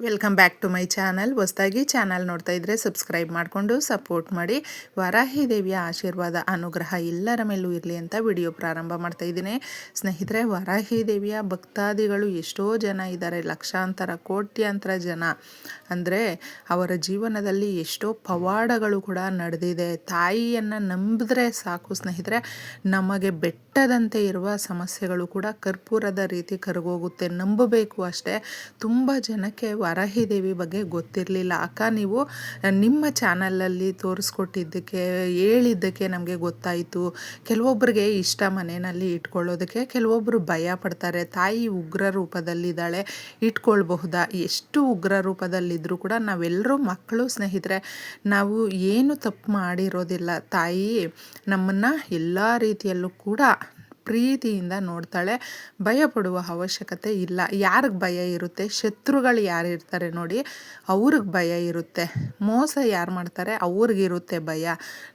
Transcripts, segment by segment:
Welcome back to my channel. ಹೊಸದಾಗಿ channel ನೋಡ್ತಾ ಇದ್ದರೆ ಸಬ್ಸ್ಕ್ರೈಬ್ ಮಾಡಿಕೊಂಡು ಸಪೋರ್ಟ್ ಮಾಡಿ. ವರಾಹಿ ದೇವಿಯ ಆಶೀರ್ವಾದ, ಅನುಗ್ರಹ ಎಲ್ಲರ ಮೇಲೂ ಇರಲಿ ಅಂತ ವಿಡಿಯೋ ಪ್ರಾರಂಭ ಮಾಡ್ತಾ ಇದ್ದೀನಿ. ಸ್ನೇಹಿತರೆ, ವರಾಹಿ ದೇವಿಯ ಭಕ್ತಾದಿಗಳು ಎಷ್ಟೋ ಜನ ಇದ್ದಾರೆ. ಲಕ್ಷಾಂತರ, ಕೋಟ್ಯಾಂತರ ಜನ. ಅಂದರೆ ಅವರ ಜೀವನದಲ್ಲಿ ಎಷ್ಟೋ ಪವಾಡಗಳು ಕೂಡ ನಡೆದಿದೆ. ತಾಯಿಯನ್ನು ನಂಬಿದ್ರೆ ಸಾಕು ಸ್ನೇಹಿತರೆ. ನಮಗೆ ಬೆಟ್ಟದಂತೆ ಇರುವ ಸಮಸ್ಯೆಗಳು ಕೂಡ ಕರ್ಪೂರದ ರೀತಿ ಕರಗೋಗುತ್ತೆ. ನಂಬಬೇಕು ಅಷ್ಟೇ. ತುಂಬ ಜನಕ್ಕೆ ವಾರಾಹಿ ದೇವಿ ಬಗ್ಗೆ ಗೊತ್ತಿರಲಿಲ್ಲ. ಅಕ್ಕ, ನೀವು ನಿಮ್ಮ ಚಾನಲಲ್ಲಿ ತೋರಿಸ್ಕೊಟ್ಟಿದ್ದಕ್ಕೆ, ಹೇಳಿದ್ದಕ್ಕೆ ನಮಗೆ ಗೊತ್ತಾಯಿತು. ಕೆಲವೊಬ್ಬರಿಗೆ ಇಷ್ಟ ಮನೆಯಲ್ಲಿ ಇಟ್ಕೊಳ್ಳೋದಕ್ಕೆ ಕೆಲವೊಬ್ಬರು ಭಯ ಪಡ್ತಾರೆ. ತಾಯಿ ಉಗ್ರ ರೂಪದಲ್ಲಿದ್ದಾಳೆ, ಇಟ್ಕೊಳ್ಬಹುದಾ? ಎಷ್ಟು ಉಗ್ರ ರೂಪದಲ್ಲಿದ್ದರೂ ಕೂಡ ನಾವೆಲ್ಲರೂ ಮಕ್ಕಳು ಸ್ನೇಹಿತರೆ. ನಾವು ಏನು ತಪ್ಪು ಮಾಡಿರೋದಿಲ್ಲ. ತಾಯಿ ನಮ್ಮನ್ನು ಎಲ್ಲ ರೀತಿಯಲ್ಲೂ ಕೂಡ ಪ್ರೀತಿಯಿಂದ ನೋಡ್ತಾಳೆ. ಭಯ ಪಡುವ ಅವಶ್ಯಕತೆ ಇಲ್ಲ. ಯಾರಿಗೆ ಭಯ ಇರುತ್ತೆ? ಶತ್ರುಗಳು ಯಾರು ಇರ್ತಾರೆ ನೋಡಿ, ಅವ್ರಿಗೆ ಭಯ ಇರುತ್ತೆ. ಮೋಸ ಯಾರು ಮಾಡ್ತಾರೆ? ಅವ್ರಿಗಿರುತ್ತೆ ಭಯ.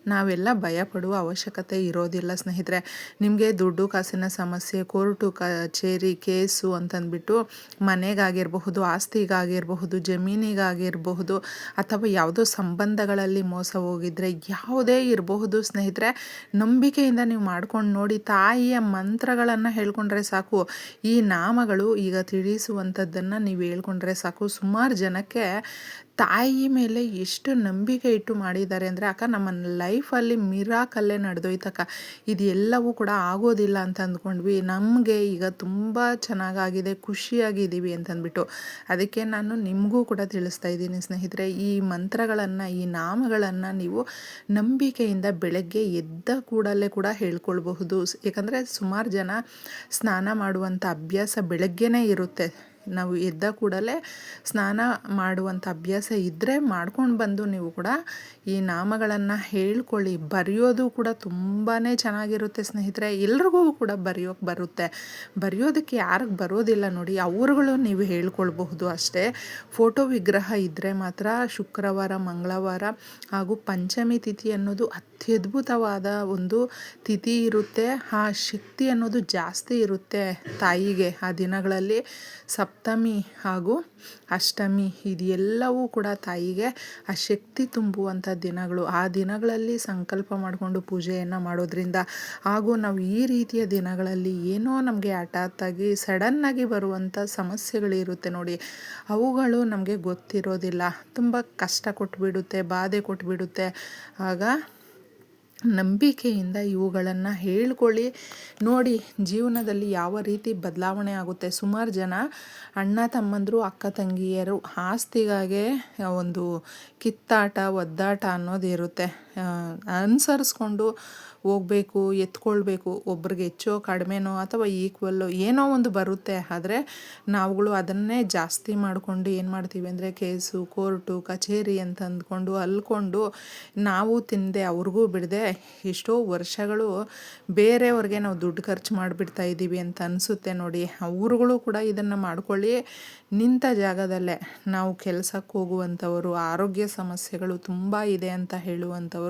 ನಾವೆಲ್ಲ ಭಯ ಪಡುವ ಅವಶ್ಯಕತೆ ಇರೋದಿಲ್ಲ ಸ್ನೇಹಿತರೆ. ನಿಮಗೆ ದುಡ್ಡು, ಕಾಸಿನ ಸಮಸ್ಯೆ, ಕೋರ್ಟು, ಕಚೇರಿ, ಕೇಸು ಅಂತಂದ್ಬಿಟ್ಟು ಮನೆಗಾಗಿರಬಹುದು, ಆಸ್ತಿಗಾಗಿರಬಹುದು, ಜಮೀನಿಗಾಗಿರಬಹುದು, ಅಥವಾ ಯಾವುದೋ ಸಂಬಂಧಗಳಲ್ಲಿ ಮೋಸ ಹೋಗಿದ್ರೆ ಯಾವುದೇ ಇರಬಹುದು ಸ್ನೇಹಿತರೆ. ನಂಬಿಕೆಯಿಂದ ನೀವು ಮಾಡ್ಕೊಂಡು ನೋಡಿ ತಾಯಿಯ ಮಂತ್ರಗಳನ್ನು ಹೇಳ್ಕೊಂಡ್ರೆ ಸಾಕು. ಈ ನಾಮಗಳು ಈಗ ತಿಳಿಸುವಂಥದ್ದನ್ನು ನೀವು ಹೇಳ್ಕೊಂಡ್ರೆ ಸಾಕು. ಸುಮಾರು ಜನಕ್ಕೆ ತಾಯಿ ಮೇಲೆ ಎಷ್ಟು ನಂಬಿಕೆ ಇಟ್ಟು ಮಾಡಿದ್ದಾರೆ ಅಂದರೆ, ಅಕ್ಕ, ನಮ್ಮ ಲೈಫಲ್ಲಿ ಮಿರಾಕಲ್ಲೇ ನಡೆದೋಯ್ತಕ್ಕ. ಇದು ಎಲ್ಲವೂ ಕೂಡ ಆಗೋದಿಲ್ಲ ಅಂತ ಅಂದ್ಕೊಂಡ್ವಿ. ನಮಗೆ ಈಗ ತುಂಬ ಚೆನ್ನಾಗಾಗಿದೆ, ಖುಷಿಯಾಗಿದ್ದೀವಿ ಅಂತಂದ್ಬಿಟ್ಟು. ಅದಕ್ಕೆ ನಾನು ನಿಮಗೂ ಕೂಡ ತಿಳಿಸ್ತಾ ಇದ್ದೀನಿ ಸ್ನೇಹಿತರೆ, ಈ ಮಂತ್ರಗಳನ್ನು, ಈ ನಾಮಗಳನ್ನು ನೀವು ನಂಬಿಕೆಯಿಂದ ಬೆಳಗ್ಗೆ ಎದ್ದ ಕೂಡಲೇ ಕೂಡ ಹೇಳ್ಕೊಳ್ಬಹುದು. ಯಾಕಂದರೆ ಸುಮಾರು ಜನ ಸ್ನಾನ ಮಾಡುವಂಥ ಅಭ್ಯಾಸ ಬೆಳಗ್ಗೆನೇ ಇರುತ್ತೆ. ನಾವು ಎದ್ದ ಕೂಡಲೇ ಸ್ನಾನ ಮಾಡುವಂಥ ಅಭ್ಯಾಸ ಇದ್ದರೆ ಮಾಡ್ಕೊಂಡು ಬಂದು ನೀವು ಕೂಡ ಈ ನಾಮಗಳನ್ನು ಹೇಳ್ಕೊಳ್ಳಿ. ಬರೆಯೋದು ಕೂಡ ತುಂಬಾ ಚೆನ್ನಾಗಿರುತ್ತೆ ಸ್ನೇಹಿತರೆ. ಎಲ್ರಿಗೂ ಕೂಡ ಬರೆಯೋಕ್ಕೆ ಬರುತ್ತೆ. ಬರೆಯೋದಕ್ಕೆ ಯಾರಿಗೆ ಬರೋದಿಲ್ಲ ನೋಡಿ, ಅವ್ರುಗಳು ನೀವು ಹೇಳ್ಕೊಳ್ಬಹುದು ಅಷ್ಟೇ. ಫೋಟೋ ವಿಗ್ರಹ ಇದ್ದರೆ ಮಾತ್ರ ಶುಕ್ರವಾರ, ಮಂಗಳವಾರ ಹಾಗೂ ಪಂಚಮಿ ತಿಥಿ ಅನ್ನೋದು ಅತ್ಯದ್ಭುತವಾದ ಒಂದು ತಿಥಿ ಇರುತ್ತೆ. ಆ ಶಕ್ತಿ ಅನ್ನೋದು ಜಾಸ್ತಿ ಇರುತ್ತೆ ತಾಯಿಗೆ ಆ ದಿನಗಳಲ್ಲಿ. ಸಪ್ತಮಿ ಹಾಗೂ ಅಷ್ಟಮಿ ಇದೆಲ್ಲವೂ ಕೂಡ ತಾಯಿಗೆ ಆ ಶಕ್ತಿ ತುಂಬುವಂಥ ದಿನಗಳು. ಆ ದಿನಗಳಲ್ಲಿ ಸಂಕಲ್ಪ ಮಾಡಿಕೊಂಡು ಪೂಜೆಯನ್ನು ಮಾಡೋದ್ರಿಂದ ಹಾಗೂ ನಾವು ಈ ರೀತಿಯ ದಿನಗಳಲ್ಲಿ ಏನೋ ನಮಗೆ ಹಠಾತ್ತಾಗಿ ಸಡನ್ನಾಗಿ ಬರುವಂಥ ಸಮಸ್ಯೆಗಳಿರುತ್ತೆ ನೋಡಿ. ಅವುಗಳು ನಮಗೆ ಗೊತ್ತಿರೋದಿಲ್ಲ. ತುಂಬ ಕಷ್ಟ ಕೊಟ್ಬಿಡುತ್ತೆ, ಬಾಧೆ ಕೊಟ್ಬಿಡುತ್ತೆ. ಆಗ ನಂಬಿಕೆಯಿಂದ ಇವುಗಳನ್ನು ಹೇಳ್ಕೊಳ್ಳಿ. ನೋಡಿ, ಜೀವನದಲ್ಲಿ ಯಾವ ರೀತಿ ಬದಲಾವಣೆ ಆಗುತ್ತೆ. ಸುಮಾರು ಜನ ಅಣ್ಣ, ತಮ್ಮಂದರು, ಅಕ್ಕ, ತಂಗಿಯರು ಆಸ್ತಿಗಾಗೆ ಒಂದು ಕಿತ್ತಾಟ, ಒದ್ದಾಟ ಅನ್ನೋದು ಇರುತ್ತೆ. ಅನುಸರಿಸ್ಕೊಂಡು ಹೋಗಬೇಕು, ಎತ್ಕೊಳ್ಬೇಕು. ಒಬ್ರಿಗೆ ಹೆಚ್ಚೋ, ಕಡಿಮೆನೋ ಅಥವಾ ಈಕ್ವಲ್ಲು ಏನೋ ಒಂದು ಬರುತ್ತೆ. ಆದರೆ ನಾವುಗಳು ಅದನ್ನೇ ಜಾಸ್ತಿ ಮಾಡಿಕೊಂಡು ಏನು ಮಾಡ್ತೀವಿ ಅಂದರೆ ಕೇಸು, ಕೋರ್ಟು, ಕಚೇರಿ ಅಂತ ಅಂದ್ಕೊಂಡು ಅಲ್ಕೊಂಡು ನಾವು ತಿಂದೆ, ಅವ್ರಿಗೂ ಬಿಡದೆ, ಎಷ್ಟೋ ವರ್ಷಗಳು ಬೇರೆಯವ್ರಿಗೆ ನಾವು ದುಡ್ಡು ಖರ್ಚು ಮಾಡಿಬಿಡ್ತಾ ಇದ್ದೀವಿ ಅಂತ ಅನಿಸುತ್ತೆ ನೋಡಿ. ಅವ್ರುಗಳು ಕೂಡ ಇದನ್ನು ಮಾಡ್ಕೊಳ್ಳಿ. ನಿಂತ ಜಾಗದಲ್ಲೇ ನಾವು ಕೆಲಸಕ್ಕೆ ಹೋಗುವಂಥವರು, ಆರೋಗ್ಯ ಸಮಸ್ಯೆಗಳು ತುಂಬ ಇದೆ ಅಂತ ಹೇಳುವಂಥವರು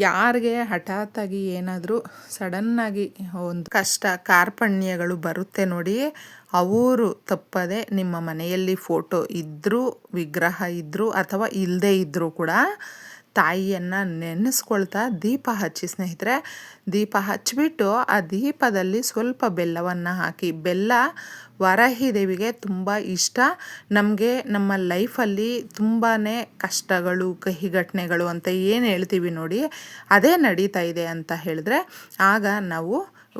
ಯಾರಿಗೆ ಹಠಾತ್ತಾಗಿ ಏನಾದರೂ ಸಡನ್ನಾಗಿ ಒಂದು ಕಷ್ಟ ಕಾರ್ಪಣ್ಯಗಳು ಬರುತ್ತೆ ನೋಡಿ, ಅವರು ತಪ್ಪದೆ ನಿಮ್ಮ ಮನೆಯಲ್ಲಿ ಫೋಟೋ ಇದ್ದರೂ ವಿಗ್ರಹ ಇದ್ದರೂ ಅಥವಾ ಇಲ್ಲದೇ ಇದ್ದರೂ ಕೂಡ ತಾಯಿಯನ್ನು ನೆನೆಸ್ಕೊಳ್ತಾ ದೀಪ ಹಚ್ಚಿ ಸ್ನೇಹಿತರೆ, ದೀಪ ಹಚ್ಚಿಬಿಟ್ಟು ಆ ದೀಪದಲ್ಲಿ ಸ್ವಲ್ಪ ಬೆಲ್ಲವನ್ನು ಹಾಕಿ, ಬೆಲ್ಲ ವರಾಹಿ ದೇವಿಗೆ ತುಂಬ ಇಷ್ಟ. ನಮಗೆ ನಮ್ಮ ಲೈಫಲ್ಲಿ ತುಂಬಾ ಕಷ್ಟಗಳು ಕಹಿ ಘಟನೆಗಳು ಅಂತ ಏನು ಹೇಳ್ತೀವಿ ನೋಡಿ, ಅದೇ ನಡೀತಾ ಇದೆ ಅಂತ ಹೇಳಿದ್ರೆ ಆಗ ನಾವು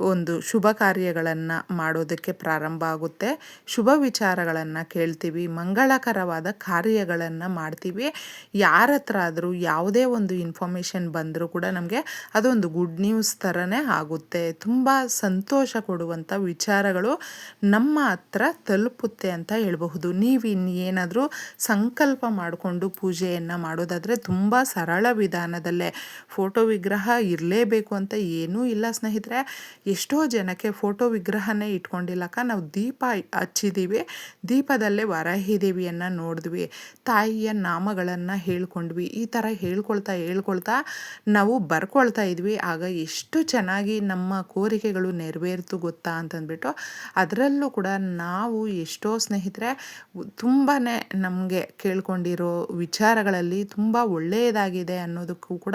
ಒಂದು ಶುಭ ಕಾರ್ಯಗಳನ್ನು ಮಾಡೋದಕ್ಕೆ ಪ್ರಾರಂಭ ಆಗುತ್ತೆ. ಶುಭ ವಿಚಾರಗಳನ್ನು ಕೇಳ್ತೀವಿ, ಮಂಗಳಕರವಾದ ಕಾರ್ಯಗಳನ್ನು ಮಾಡ್ತೀವಿ. ಯಾರ ಹತ್ರ ಆದರೂ ಯಾವುದೇ ಒಂದು ಇನ್ಫಾರ್ಮೇಷನ್ ಬಂದರೂ ಕೂಡ ನಮಗೆ ಅದೊಂದು ಗುಡ್ ನ್ಯೂಸ್ ಥರನೇ ಆಗುತ್ತೆ. ತುಂಬ ಸಂತೋಷ ಕೊಡುವಂಥ ವಿಚಾರಗಳು ನಮ್ಮ ಹತ್ರ ತಲುಪುತ್ತೆ ಅಂತ ಹೇಳಬಹುದು. ನೀವು ಏನಾದರೂ ಸಂಕಲ್ಪ ಮಾಡಿಕೊಂಡು ಪೂಜೆಯನ್ನು ಮಾಡೋದಾದರೆ ತುಂಬ ಸರಳ ವಿಧಾನದಲ್ಲೇ. ಫೋಟೋ ವಿಗ್ರಹ ಇರಲೇಬೇಕು ಅಂತ ಏನೂ ಇಲ್ಲ ಸ್ನೇಹಿತರೆ. ಎಷ್ಟೋ ಜನಕ್ಕೆ ಫೋಟೋ ವಿಗ್ರಹನೇ ಇಟ್ಕೊಂಡಿಲ್ಲಕ್ಕ ನಾವು ದೀಪ ಹಚ್ಚಿದ್ದೀವಿ ದೀಪದಲ್ಲೇ ವರಹಿದೇವಿಯನ್ನು ನೋಡಿದ್ವಿ. ತಾಯಿಯ ನಾಮಗಳನ್ನು ಹೇಳ್ಕೊಂಡ್ವಿ. ಈ ಥರ ಹೇಳ್ಕೊಳ್ತಾ ಹೇಳ್ಕೊಳ್ತಾ ನಾವು ಬರ್ಕೊಳ್ತಾ ಇದ್ವಿ. ಆಗ ಎಷ್ಟು ಚೆನ್ನಾಗಿ ನಮ್ಮ ಕೋರಿಕೆಗಳು ನೆರವೇರ್ತು ಗೊತ್ತಾ ಅಂತಂದ್ಬಿಟ್ಟು, ಅದರಲ್ಲೂ ಕೂಡ ನಾವು ಎಷ್ಟೋ ಸ್ನೇಹಿತರೆ ತುಂಬಾ ನಮಗೆ ಕೇಳ್ಕೊಂಡಿರೋ ವಿಚಾರಗಳಲ್ಲಿ ತುಂಬ ಒಳ್ಳೆಯದಾಗಿದೆ ಅನ್ನೋದಕ್ಕೂ ಕೂಡ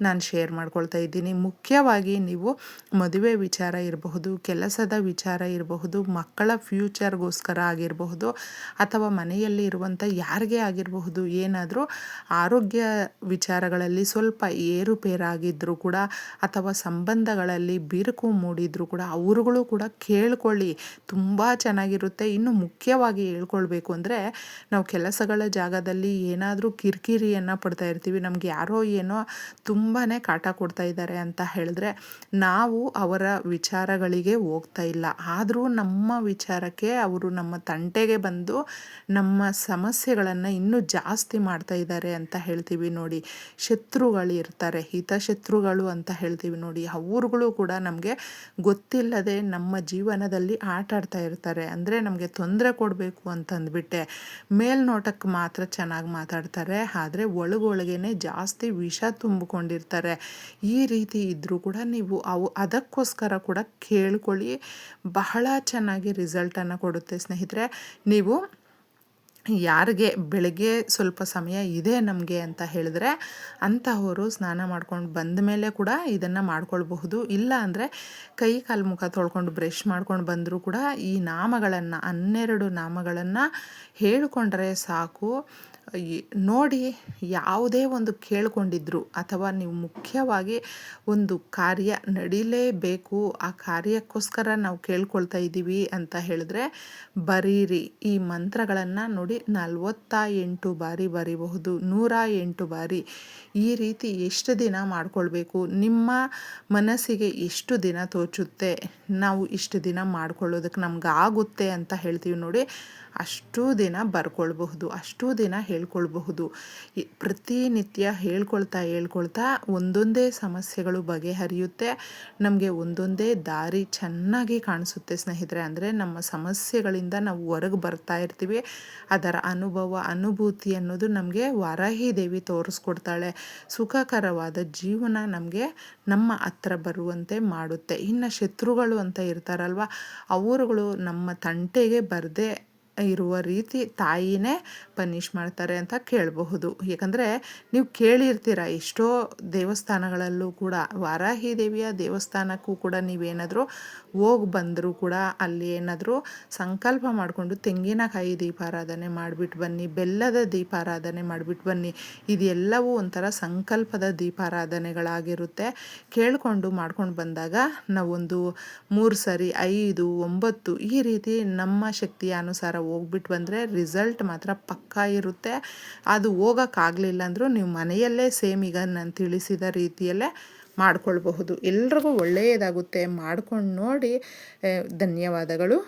ನಾನು ಶೇರ್ ಮಾಡ್ಕೊಳ್ತಾ ಇದ್ದೀನಿ. ಮುಖ್ಯವಾಗಿ ನೀವು ಮದುವೆ ವಿಚಾರ ಇರಬಹುದು, ಕೆಲಸದ ವಿಚಾರ ಇರಬಹುದು, ಮಕ್ಕಳ ಫ್ಯೂಚರ್ಗೋಸ್ಕರ ಆಗಿರಬಹುದು, ಅಥವಾ ಮನೆಯಲ್ಲಿ ಇರುವಂಥ ಯಾರಿಗೆ ಆಗಿರಬಹುದು, ಏನಾದರೂ ಆರೋಗ್ಯ ವಿಚಾರಗಳಲ್ಲಿ ಸ್ವಲ್ಪ ಏರುಪೇರಾಗಿದ್ದರೂ ಕೂಡ, ಅಥವಾ ಸಂಬಂಧಗಳಲ್ಲಿ ಬಿರುಕು ಮೂಡಿದರೂ ಕೂಡ, ಅವರುಗಳು ಕೂಡ ಕೇಳ್ಕೊಳ್ಳಿ. ತುಂಬ ಚೆನ್ನಾಗಿರುತ್ತೆ. ಇನ್ನು ಮುಖ್ಯವಾಗಿ ಹೇಳ್ಕೊಳ್ಬೇಕು ಅಂದರೆ ನಾವು ಕೆಲಸಗಳ ಜಾಗದಲ್ಲಿ ಏನಾದರೂ ಕಿರಿಕಿರಿಯನ್ನು ಪಡ್ತಾ ಇರ್ತೀವಿ. ನಮ್ಗೆ ಯಾರೋ ಏನೋ ತುಂಬಾ ಕಾಟ ಕೊಡ್ತಾ ಇದ್ದಾರೆ ಅಂತ ಹೇಳಿದ್ರೆ ನಾವು ಅವರ ವಿಚಾರಗಳಿಗೆ ಹೋಗ್ತಾ ಇಲ್ಲ. ಆದರೂ ನಮ್ಮ ವಿಚಾರಕ್ಕೆ ಅವರು ನಮ್ಮ ತಂಟೆಗೆ ಬಂದು ನಮ್ಮ ಸಮಸ್ಯೆಗಳನ್ನು ಇನ್ನೂ ಜಾಸ್ತಿ ಮಾಡ್ತಾ ಇದ್ದಾರೆ ಅಂತ ಹೇಳ್ತೀವಿ ನೋಡಿ. ಶತ್ರುಗಳು ಇರ್ತಾರೆ, ಹಿತಶತ್ರುಗಳು ಅಂತ ಹೇಳ್ತೀವಿ ನೋಡಿ. ಅವ್ರುಗಳು ಕೂಡ ನಮಗೆ ಗೊತ್ತಿಲ್ಲದೆ ನಮ್ಮ ಜೀವನದಲ್ಲಿ ಆಟ ಆಡ್ತಾ ಇರ್ತಾರೆ. ಅಂದರೆ ನಮಗೆ ತೊಂದರೆ ಕೊಡಬೇಕು ಅಂತಂದ್ಬಿಟ್ಟೆ. ಮೇಲ್ನೋಟಕ್ಕೆ ಮಾತ್ರ ಚೆನ್ನಾಗಿ ಮಾತಾಡ್ತಾರೆ. ಆದರೆ ಒಳಗೊಳಗೇನೆ ಜಾಸ್ತಿ ವಿಷ ತುಂಬಿಕೊಂಡಿರ್ತಾರೆ. ಈ ರೀತಿ ಇದ್ದರೂ ಕೂಡ ನೀವು ಅವು, ಅದಕ್ಕೋಸ್ಕರ ಕೂಡ ಕೇಳ್ಕೊಳ್ಳಿ. ಬಹಳ ಚೆನ್ನಾಗಿ ರಿಸಲ್ಟನ್ನು ಕೊಡುತ್ತೆ ಸ್ನೇಹಿತರೆ. ನೀವು ಯಾರಿಗೆ ಬೆಳಗ್ಗೆ ಸ್ವಲ್ಪ ಸಮಯ ಇದೆ ನಮಗೆ ಅಂತ ಹೇಳಿದ್ರೆ ಅಂತಹವರು ಸ್ನಾನ ಮಾಡ್ಕೊಂಡು ಬಂದ ಮೇಲೆ ಕೂಡ ಇದನ್ನು ಮಾಡ್ಕೊಳ್ಬಹುದು. ಇಲ್ಲ ಅಂದರೆ ಕೈ ಕಾಲು ಮುಖ ತೊಳ್ಕೊಂಡು ಬ್ರಷ್ ಮಾಡ್ಕೊಂಡು ಬಂದರೂ ಕೂಡ ಈ ನಾಮಗಳನ್ನು ಹನ್ನೆರಡು ನಾಮಗಳನ್ನು ಹೇಳಿಕೊಂಡ್ರೆ ಸಾಕು. ನೋಡಿ ಯಾವುದೇ ಒಂದು ಕೇಳ್ಕೊಂಡಿದ್ರು ಅಥವಾ ನೀವು ಮುಖ್ಯವಾಗಿ ಒಂದು ಕಾರ್ಯ ನಡೀಲೇಬೇಕು, ಆ ಕಾರ್ಯಕ್ಕೋಸ್ಕರ ನಾವು ಕೇಳ್ಕೊಳ್ತಾ ಇದ್ದೀವಿ ಅಂತ ಹೇಳಿದ್ರೆ ಬರೀರಿ. ಈ ಮಂತ್ರಗಳನ್ನು ನೋಡಿ ನಲ್ವತ್ತ ಎಂಟು ಬಾರಿ ಬರೀಬಹುದು ನೂರ ಎಂಟು ಬಾರಿ. ಈ ರೀತಿ ಎಷ್ಟು ದಿನ ಮಾಡ್ಕೊಳ್ಬೇಕು? ನಿಮ್ಮ ಮನಸ್ಸಿಗೆ ಎಷ್ಟು ದಿನ ತೋಚುತ್ತೆ? ನಾವು ಇಷ್ಟು ದಿನ ಮಾಡ್ಕೊಳ್ಳೋದಕ್ಕೆ ನಮ್ಗೆ ಆಗುತ್ತೆ ಅಂತ ಹೇಳ್ತೀವಿ ನೋಡಿ, ಅಷ್ಟು ದಿನ ಬರ್ಕೊಳ್ಬಹುದು, ಅಷ್ಟು ದಿನ ಹೇಳ್ಕೊಳ್ಬಹುದು. ಪ್ರತಿನಿತ್ಯ ಹೇಳ್ಕೊಳ್ತಾ ಹೇಳ್ಕೊಳ್ತಾ ಒಂದೊಂದೇ ಸಮಸ್ಯೆಗಳು ಬಗೆಹರಿಯುತ್ತೆ. ನಮಗೆ ಒಂದೊಂದೇ ದಾರಿ ಚೆನ್ನಾಗಿ ಕಾಣಿಸುತ್ತೆ ಸ್ನೇಹಿತರೆ. ಅಂದರೆ ನಮ್ಮ ಸಮಸ್ಯೆಗಳಿಂದ ನಾವು ಹೊರಗೆ ಬರ್ತಾ ಇರ್ತೀವಿ. ಅದರ ಅನುಭವ, ಅನುಭೂತಿ ಅನ್ನೋದು ನಮಗೆ ವರಾಹಿ ದೇವಿ ತೋರಿಸ್ಕೊಡ್ತಾಳೆ. ಸುಖಕರವಾದ ಜೀವನ ನಮಗೆ ನಮ್ಮ ಹತ್ರ ಬರುವಂತೆ ಮಾಡುತ್ತೆ. ಇನ್ನು ಶತ್ರುಗಳು ಅಂತ ಇರ್ತಾರಲ್ವ, ಅವರುಗಳು ನಮ್ಮ ತಂಟೆಗೆ ಬರದೆ ಇರುವ ರೀತಿ ತಾಯಿನೇ ಪನಿಷ್ ಮಾಡ್ತಾರೆ ಅಂತ ಕೇಳಬಹುದು. ಯಾಕಂದರೆ ನೀವು ಕೇಳಿರ್ತೀರ ಎಷ್ಟೋ ದೇವಸ್ಥಾನಗಳಲ್ಲೂ ಕೂಡ ವಾರಾಹಿ ದೇವಿಯ ದೇವಸ್ಥಾನಕ್ಕೂ ಕೂಡ ನೀವೇನಾದರೂ ಹೋಗಿ ಬಂದರೂ ಕೂಡ ಅಲ್ಲಿ ಏನಾದರೂ ಸಂಕಲ್ಪ ಮಾಡಿಕೊಂಡು ತೆಂಗಿನಕಾಯಿ ದೀಪಾರಾಧನೆ ಮಾಡಿಬಿಟ್ಟು ಬನ್ನಿ, ಬೆಲ್ಲದ ದೀಪಾರಾಧನೆ ಮಾಡಿಬಿಟ್ಟು ಬನ್ನಿ, ಇದೆಲ್ಲವೂ ಒಂಥರ ಸಂಕಲ್ಪದ ದೀಪಾರಾಧನೆಗಳಾಗಿರುತ್ತೆ. ಕೇಳಿಕೊಂಡು ಮಾಡ್ಕೊಂಡು ಬಂದಾಗ ನಾವೊಂದು ಮೂರು ಸರಿ ಐದು, ಒಂಬತ್ತು ಈ ರೀತಿ ನಮ್ಮ ಶಕ್ತಿಯ ಅನುಸಾರ ಹೋಗ್ಬಿಟ್ಟು ಬಂದರೆ ರಿಸಲ್ಟ್ ಮಾತ್ರ ಪಕ್ಕಾ ಇರುತ್ತೆ. ಅದು ಹೋಗೋಕ್ಕಾಗಲಿಲ್ಲ ಅಂದರೂ ನೀವು ಮನೆಯಲ್ಲೇ ಸೇಮ್ ಈಗ ನಾನು ತಿಳಿಸಿದ ರೀತಿಯಲ್ಲೇ ಮಾಡ್ಕೊಳ್ಬಹುದು. ಎಲ್ರಿಗೂ ಒಳ್ಳೆಯದಾಗುತ್ತೆ. ಮಾಡ್ಕೊಂಡು ನೋಡಿ ಧನ್ಯವಾದಗಳು.